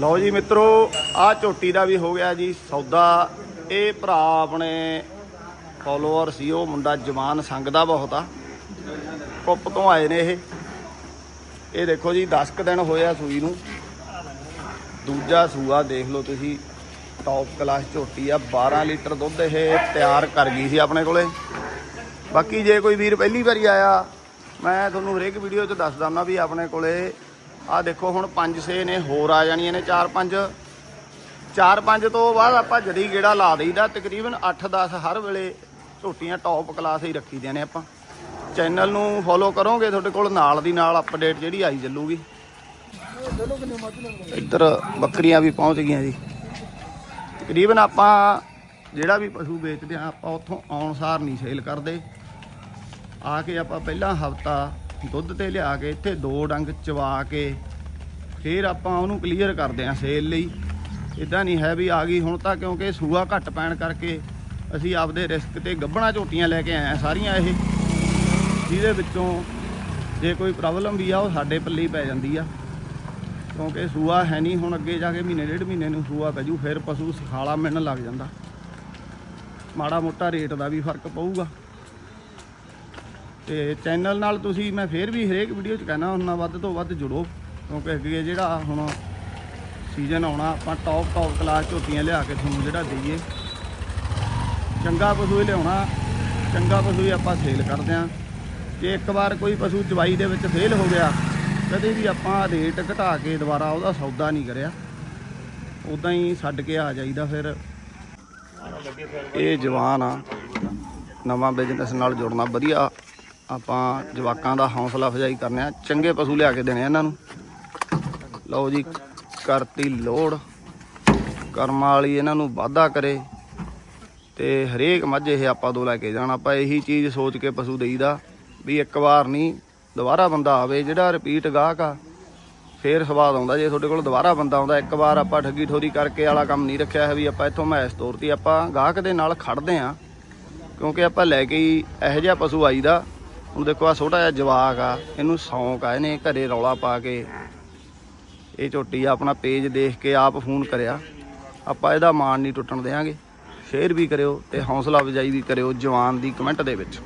ਲਓ ਜੀ ਮਿੱਤਰੋ ਆ ਝੋਟੀ ਦਾ ਵੀ ਹੋ ਗਿਆ ਜੀ ਸੌਦਾ। ਇਹ ਭਰਾ ਆਪਣੇ ਫਾਲੋਅਰ ਸੀ, ਉਹ ਮੁੰਡਾ ਜਵਾਨ ਸੰਗਦਾ ਬਹੁਤ ਆ। ਕੁੱਪ ਤੋਂ ਆਏ ਨੇ ਇਹ। ਇਹ ਦੇਖੋ ਜੀ 10 ਕੁ ਦਿਨ ਹੋਇਆ ਸੂਈ ਨੂੰ। ਦੂਜਾ ਸੂਆ ਦੇਖ ਲਓ ਤੁਸੀਂ ਟੌਪ ਕਲਾਸ ਝੋਟੀ ਆ 12 ਲੀਟਰ ਦੁੱਧ ਇਹ ਤਿਆਰ ਕਰ ਗਈ ਸੀ ਆਪਣੇ ਕੋਲੇ। ਬਾਕੀ ਜੇ ਕੋਈ ਵੀਰ ਪਹਿਲੀ ਵਾਰੀ ਆਇਆ, ਮੈਂ ਤੁਹਾਨੂੰ ਹਰੇਕ ਵੀਡੀਓ 'ਚ ਦੱਸ ਦਿੰਦਾ ਵੀ ਆਪਣੇ ਕੋਲੇ ਆ ਦੇਖੋ ਹੁਣ 5-6 ਨੇ, ਹੋਰ ਆ ਜਾਣੀਆਂ ਨੇ 4-5 4-5 ਤੋਂ ਬਾਅਦ ਆਪਾਂ ਜਦੀ ਗੇੜਾ ਲਾ ਦੇਈਦਾ, ਤਕਰੀਬਨ 8-10 ਹਰ ਵੇਲੇ ਝੋਟੀਆਂ ਟੌਪ ਕਲਾਸ ਹੀ ਰੱਖੀ ਦੀਆਂ ਨੇ ਆਪਾਂ। ਚੈਨਲ ਨੂੰ ਫੋਲੋ ਕਰੋਗੇ ਤੁਹਾਡੇ ਕੋਲ, ਨਾਲ ਦੀ ਨਾਲ ਅਪਡੇਟ ਜਿਹੜੀ ਆਈ ਚੱਲੂਗੀ। ਇੱਧਰ ਬੱਕਰੀਆਂ ਵੀ ਪਹੁੰਚ ਗਈਆਂ ਜੀ। ਤਕਰੀਬਨ ਆਪਾਂ ਜਿਹੜਾ ਵੀ ਪਸ਼ੂ ਵੇਚਦੇ ਆ, ਆਪਾਂ ਉੱਥੋਂ ਆਉਣ ਸਾਰ ਨਹੀਂ ਸੇਲ ਕਰਦੇ। ਆ ਕੇ ਆਪਾਂ ਪਹਿਲਾਂ ਹਫਤਾ ਦੁੱਧ ਤੇ ਲਿਆ ਕੇ, ਇੱਥੇ ਦੋ ਡੰਗ ਚਵਾ ਕੇ, ਫਿਰ ਆਪਾਂ ਉਹਨੂੰ ਕਲੀਅਰ ਕਰਦੇ ਆ ਸੇਲ ਲਈ। ਇਦਾਂ ਨਹੀਂ ਹੈ ਵੀ ਆ ਗਈ, ਹੁਣ ਤਾਂ ਕਿਉਂਕਿ ਸੂਆ ਘੱਟ ਪੈਣ ਕਰਕੇ ਅਸੀਂ ਆਪਦੇ ਰਿਸਕ ਤੇ ਗੱਬਣਾ ਝੋਟੀਆਂ ਲੈ ਕੇ ਆਏ ਆ ਸਾਰੀਆਂ ਇਹ। ਜਿਹਦੇ ਵਿੱਚੋਂ ਜੇ ਕੋਈ ਪ੍ਰੋਬਲਮ ਵੀ ਆ, ਉਹ ਸਾਡੇ ਪੱਲੇ ਹੀ ਪੈ ਜਾਂਦੀ ਆ। ਕਿਉਂਕਿ ਸੂਆ ਹੈ ਨਹੀਂ, ਹੁਣ ਅੱਗੇ ਜਾ ਕੇ ਮਹੀਨੇ, ਡੇਢ ਮਹੀਨੇ ਨੂੰ ਸੂਆ ਪੈ ਜੂ, ਫਿਰ ਪਸ਼ੂ ਸਖਾਲਾ ਮਿਲਣ ਲੱਗ ਜਾਂਦਾ। ਮਾੜਾ ਮੋਟਾ ਰੇਟ ਦਾ ਵੀ ਫ਼ਰਕ ਪਊਗਾ। ਤੇ ਚੈਨਲ ਨਾਲ ਤੁਸੀਂ, ਮੈਂ ਫੇਰ ਵੀ ਹਰੇਕ ਵੀਡੀਓ 'ਚ ਕਹਿਣਾ ਹੁੰਦਾ ਵੱਧ ਤੋਂ ਵੱਧ ਜੁੜੋ, ਕਿਉਂਕਿ ਅੱਗੇ ਜਿਹੜਾ ਹੁਣ ਸੀਜ਼ਨ ਆਉਣਾ, ਆਪਾਂ ਟੌਪ ਟੌਪ ਕਲਾਸ ਝੋਟੀਆਂ ਲਿਆ ਕੇ ਤੁਹਾਨੂੰ ਜਿਹੜਾ ਦਈਏ। ਚੰਗਾ ਪਸ਼ੂ ਹੀ ਲਿਆਉਣਾ, ਚੰਗਾ ਪਸ਼ੂ ਹੀ ਆਪਾਂ ਸੇਲ ਕਰਦੇ ਆਂ ਜੇ ਇੱਕ ਵਾਰ ਕੋਈ ਪਸ਼ੂ ਜਵਾਈ ਦੇ ਵਿੱਚ ਫੇਲ ਹੋ ਗਿਆ, ਕਦੇ ਵੀ ਆਪਾਂ ਰੇਟ ਘਟਾ ਕੇ ਦੁਬਾਰਾ ਉਹਦਾ ਸੌਦਾ ਨਹੀਂ ਕਰਿਆ। ਉਦਾਂ ਹੀ ਛੱਡ ਕੇ ਆ ਜਾਈਦਾ ਫਿਰ। ਇਹ ਜਵਾਨ ਆ, ਨਵਾਂ ਬਿਜ਼ਨਸ ਨਾਲ ਜੁੜਨਾ, ਵਧੀਆ। ਆਪਾਂ ਜਵਾਕਾਂ ਦਾ ਹੌਸਲਾ ਅਫਜ਼ਾਈ ਕਰਨੇ ਆ। ਚੰਗੇ ਪਸ਼ੂ ਲਿਆ ਕੇ ਦੇਣੇ ਆ ਇਹਨਾਂ ਨੂੰ। ਲਓ ਜੀ, ਕਰਤੀ ਲੋੜ। ਕਰਮ ਵਾਲੀ ਇਹਨਾਂ ਨੂੰ ਵਾਧਾ ਕਰੇ। ਤੇ ਹਰੇਕ ਮੱਝ ਇਹ ਆਪਾਂ ਤੋਂ ਲੈ ਕੇ ਜਾਣਾ। ਆਪਾਂ ਇਹੀ ਚੀਜ਼ ਸੋਚ ਕੇ ਪਸ਼ੂ ਦੇਈਦਾ ਵੀ ਇੱਕ ਵਾਰ ਨਹੀਂ, ਦੁਬਾਰਾ ਬੰਦਾ ਆਵੇ, ਜਿਹੜਾ ਰਿਪੀਟ ਗਾਹਕ ਆ, ਫੇਰ ਸਵਾਦ ਆਉਂਦਾ। ਜੇ ਤੁਹਾਡੇ ਕੋਲ ਦੁਬਾਰਾ ਬੰਦਾ ਆਉਂਦਾ, ਇੱਕ ਵਾਰ ਆਪਾਂ ਠੱਗੀ ਠੋਰੀ ਕਰਕੇ ਵਾਲਾ ਕੰਮ ਨਹੀਂ ਰੱਖਿਆ ਹੈ ਵੀ ਆਪਾਂ ਇੱਥੋਂ ਮੈਸ ਤੋਰਤੀ। ਆਪਾਂ ਗਾਹਕ ਦੇ ਨਾਲ ਖੜਦੇ ਆ ਕਿਉਂਕਿ ਆਪਾਂ ਲੈ ਕੇ ਹੀ ਇਹੋ ਜਿਹਾ ਪਸ਼ੂ ਆਈਦਾ। ਹੁਣ ਦੇਖੋ ਆ ਛੋਟਾ ਜਿਹਾ ਜਵਾਕ ਆ, ਇਹਨੂੰ ਸੌਂਕ ਆ, ਇਹਨੇ ਘਰੇ ਰੌਲਾ ਪਾ ਕੇ ਇਹ ਝੋਟੀ ਆ, ਆਪਣਾ ਪੇਜ ਦੇਖ ਕੇ ਆਪ ਫੋਨ ਕਰਿਆ। ਆਪਾਂ ਇਹਦਾ ਮਾਣ ਨਹੀਂ ਟੁੱਟਣ ਦੇਵਾਂਗੇ ਸ਼ੇਅਰ ਵੀ ਕਰਿਓ ਤੇ ਹੌਸਲਾ ਅਫਜ਼ਾਈ ਵੀ ਕਰਿਓ ਜਵਾਨ ਦੀ ਕਮੈਂਟ ਦੇ ਵਿੱਚ।